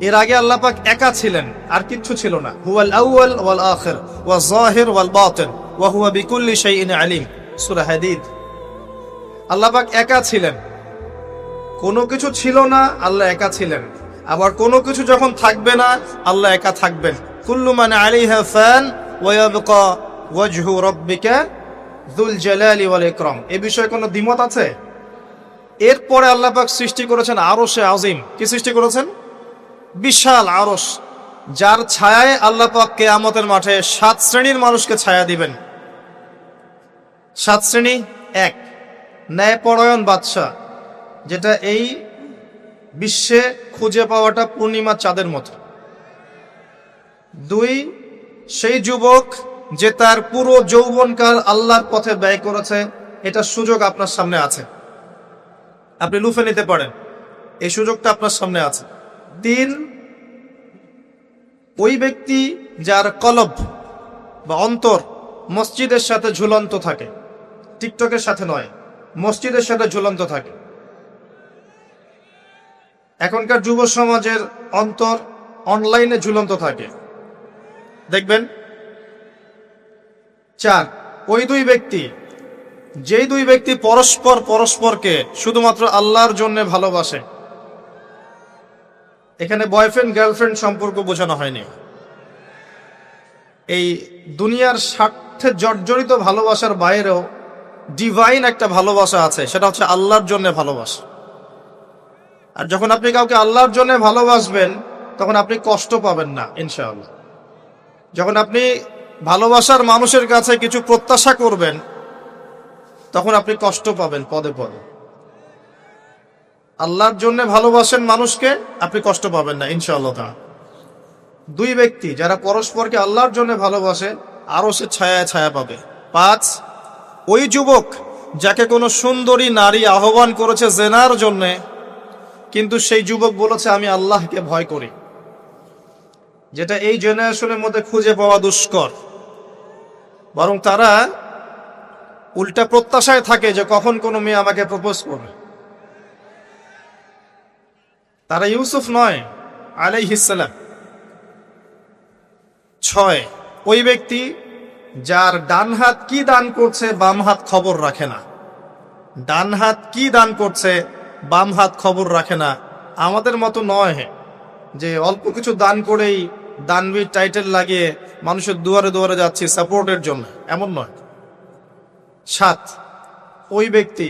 এর আগে আল্লাহ পাক একা ছিলেন, আর কিচ্ছু ছিল না। হুয়াল আউয়াল ওয়াল আখির, ওয়া যাহির ওয়াল বাতিন, ওয়া হুয়া বিকুল্লি শাইইন আলিম। সূরা হাদীদ। আল্লাহ পাক একা ছিলেন। কোনো কিছু ছিল না, আল্লাহ একা ছিলেন। আবার কোনো কিছু যখন থাকবে না, আল্লাহ একা থাকবেন। কুল্লু মান আলাইহা ফান, ওয়া ইয়াবকা ওয়াজহু রাব্বিকা যুল জালালি ওয়াল ইকরাম। এ বিষয়ে কোনো দ্বিমত আছে? এরপরে আল্লাহ পাক সৃষ্টি করেছেন আরশে আজিম। কি সৃষ্টি করেছেন? বিশাল আরশ, যার ছায়ায় আল্লাহ পাক কেয়ামতের মাঠে সাত শ্রেণির মানুষকে ছায়া দিবেন। সাত শ্রেণি এক, ন্যায়পরায়ণ বাদশাহ, যেটা এই বিশ্বে খুঁজে পাওয়াটা পূর্ণিমা চাঁদের মতো। দুই, সেই যুবক যে তার পুরো যৌবনকাল আল্লাহর পথে ব্যয় করেছে, এটা সুযোগ আপনার সামনে আছে। আপনি লুফে নিতে পারেন, এই সুযোগটা আপনার সামনে আছে। তিন, ওই ব্যক্তি যার কলব বা অন্তর মসজিদের সাথে ঝুলন্ত থাকে। টিকটকের সাথে নয়, মসজিদের সাথে ঝুলন্ত থাকে। এখনকার যুব সমাজের অন্তর অনলাইনে ঝুলন্ত থাকে। দেখবেন? চার, ওই দুই ব্যক্তি, যেই দুই ব্যক্তি পরস্পর পরস্পরকে শুধুমাত্র আল্লাহর জন্য ভালোবাসে এখানে বয়ফ্রেন্ড গার্লফ্রেন্ড সম্পর্ক বোঝানো হয়নি। এই দুনিয়ার স্বার্থে জর্জরিত ভালোবাসার বাইরেও ডিভাইন একটা ভালোবাসা আছে, সেটা হচ্ছে আল্লাহর জন্য ভালোবাসা। আর যখন আপনি কাউকে আল্লাহর জন্য ভালোবাসবেন, তখন আপনি কষ্ট পাবেন না, ইনশাআল্লাহ। যখন আপনি ভালোবাসার মানুষের কাছে কিছু প্রত্যাশা করবেন, তখন আপনি কষ্ট পাবেন পদে পদে। আল্লাহর জন্য ভালোবাসেন মানুষকে, আপনি কষ্ট পাবেন না, ইনশাআল্লাহ তা দুই ব্যক্তি যারা পরস্পরকে আল্লাহর জন্য ভালোবাসে আরও সে ছায়া ছায়া পাবে। পাঁচ, ওই যুবক যাকে কোনো সুন্দরী নারী আহ্বান করেছে জেনার জন্যে, কিন্তু সেই যুবক বলেছে, আমি আল্লাহকে ভয় করি। যেটা এই জেনারেশনের মধ্যে খুঁজে পাওয়া দুষ্কর। বরং তারা উল্টা প্রত্যাশায় থাকে যে কখন কোনো মেয়ে আমাকে প্রপোজ করবে। তারা ইউসুফ নয় আলাইহিসালাম ছয়, ওই ব্যক্তি যার ডান হাত কি দান করছে, বাম হাত খবর রাখে না। ডান হাত কি দান করছে, বাম হাত খবর রাখে না। আমাদের মতো নয় যে অল্প কিছু দান করেই দানবীর টাইটেল লাগিয়ে মানুষের দুয়ারে দুয়ারে যাচ্ছি, সাপোর্টের জন্য। এমন নয়। সাত, ওই ব্যক্তি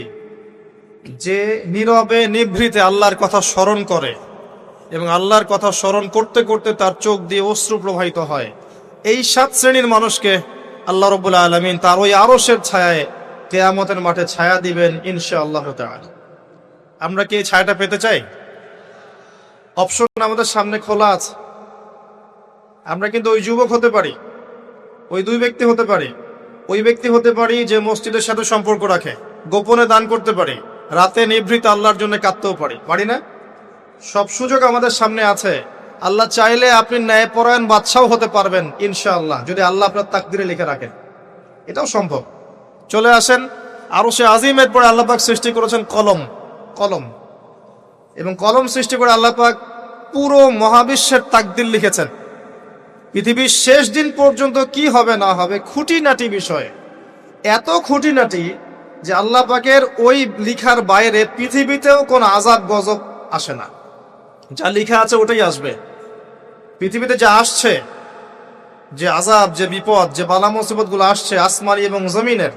যে নীরবে, নিভৃতে আল্লাহর কথা স্মরণ করে এবং আল্লাহর কথা স্মরণ করতে করতে তার চোখ দিয়ে অশ্রু প্রবাহিত হয়, এই সাত শ্রেণির মানুষকে আল্লাহ রবুল্লা আলমিন তার ওই আরসের ছায়ায় কেয়ামতের মাঠে ছায়া দিবেন ইনশা আল্লাহ আমরা কি এই ছায়াটা পেতে চাই? অপশন আমাদের সামনে খোলা আছে। আমরা কিন্তু ওই যুবক হতে পারি, ওই দুই ব্যক্তি হতে পারি, ওই ব্যক্তি হতে পারি যে মসজিদের সাথে সম্পর্ক রাখে, গোপনে দান করতে পারি রাতে নিভৃত আল্লাহর জন্য কাঁদতেও পারি। পারি না? সব সুযোগ আমাদের সামনে আছে। আল্লাহ চাইলে আপনি ন্যায়পরায়ণ বাদশাও হতে পারবেন, ইনশাআল্লাহ, যদি আল্লাহ আপনার তাকদিরে লিখে রাখেন। এটাও সম্ভব। চলে আসেন আরও সে আজিমের পরে আল্লাহ পাক সৃষ্টি করেছেন কলম কলম। এবং কলম সৃষ্টি করে আল্লাহ পাক পুরো মহাবিশ্বের তাকদির লিখেছেন। পৃথিবীর শেষ দিন পর্যন্ত কি হবে না হবে খুঁটিনাটি বিষয়ে। এত খুঁটিনাটি যে আল্লাহ পাকের ওই লিখার বাইরে পৃথিবীতেও কোনো আজাব গজব আসে না। যা লিখা আছে ওটাই আসবে। পৃথিবীতে যা আসছে, যে আজাব যে বিপদ, যে বালা মুসিবতগুলো আসছে, আসমানি এবং জমিনের,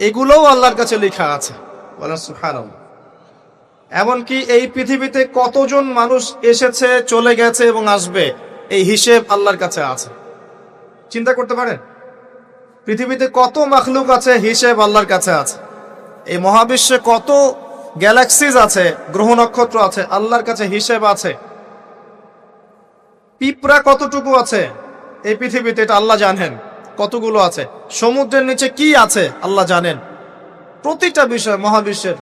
এগুলোও আল্লাহর কাছে লেখা আছে। বলেন সুবহানাল্লাহ। এমনকি এই পৃথিবীতে কতজন মানুষ এসেছে, চলে গেছে এবং আসবে, এই হিসেব আল্লাহর কাছে আছে। চিন্তা করতে পারেন? পৃথিবীতে কত মাখলুক আছে, হিসেব আল্লাহর কাছে আছে। এই মহাবিশ্বে কত গ্যালাক্সিজ আছে, গ্রহ নক্ষত্র আছে, আল্লাহর কাছে হিসেব আছে। পিঁপড়া কতটুকু আছে? এই পৃথিবীতে এটা আল্লাহ জানেন, কতগুলো আছে। সমুদ্রের নিচে কি আছে? আল্লাহ জানেন। প্রতিটা বিষয় মহাবিশ্বের